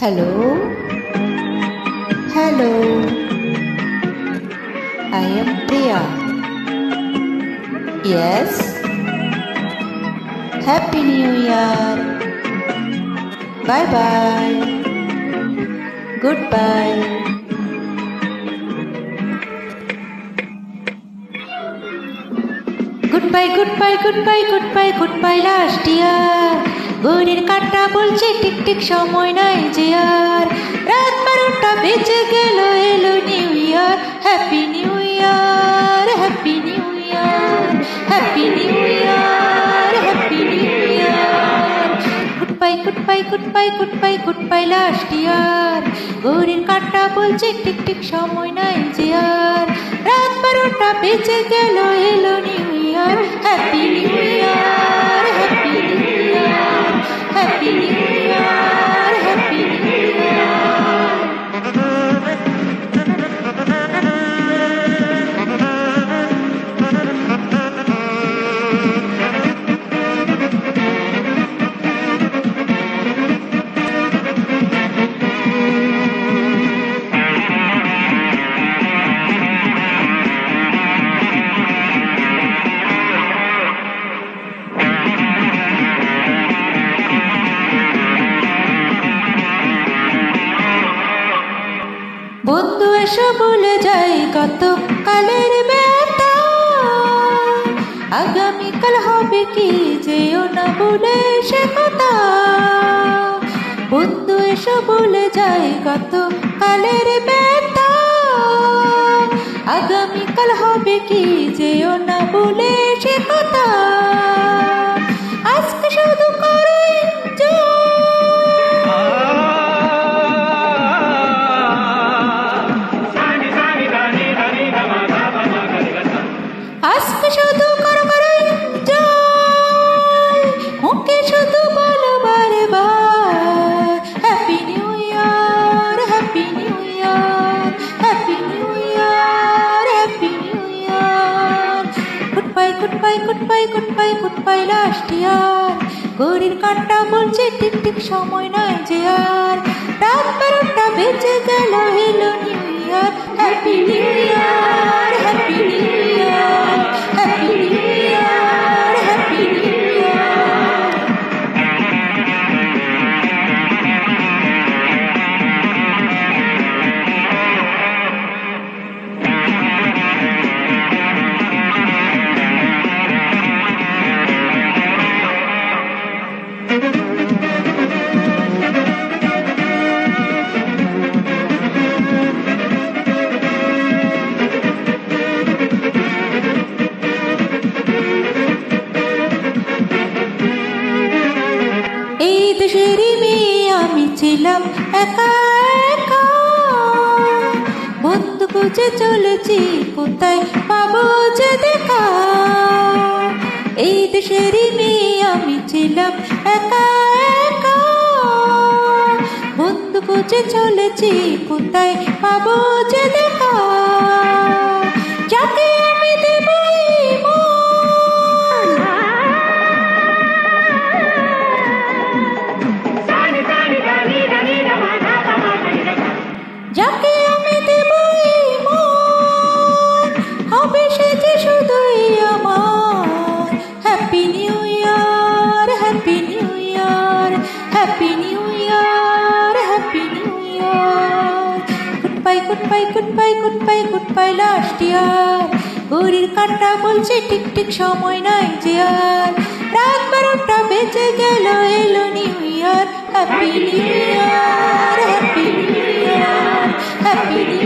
Hello. Hello. I am Priya. Yes. Happy New Year. Bye bye. Goodbye. Goodbye, goodbye, goodbye, goodbye, goodbye, last year. ঘড়ির কাঁটা বলছে, ঠিক ঠিক সময় নাই যে আর। রাত বারোটা বেজে গেল, এলো new year happy new year happy new year happy new year happy new year goodbye goodbye goodbye goodbye goodbye last year ঘড়ির কাঁটা বলছে, ঠিক ঠিক সময় নাই যে আর। রাত বারোটা বেজে গেল, এলো new year happy new year এসো বলে যাই কত কালের ব্যথা। আগামীকাল হবে কি যেও না বলে সে কথা। বন্ধু, এসো বলে যাই কত কালের ব্যথা। আগামীকাল হবে কি যেও না বলে সে কথা। গুড বাই লাস্ট ইয়ার ঘড়ির কাঁটা বলছে টিক টিক সময় নাই যে আর। রাত বারোটা বেঁচে গেল, এলো new year happy new year দেশেরই মেয়ে আমি ছিলাম একা একা। বন্ধু খুঁজে চলেছি, কোথায় পাবো যে দেখা? এই দেশেরই মেয়ে আমি ছিলাম একা একা। বন্ধু খুঁজে চলেছি, কোথায় পাবো যে দেখা? কুটপাই কুটপাই কুটপাই কুটপাই লাস্ট ইয়ার ঘড়ির কাঁটা বলছে, ঠিক ঠিক সময় নাই যে আর। রাত বারোটা বেঁচে গেল, এলো new year happy new year happy new year happy new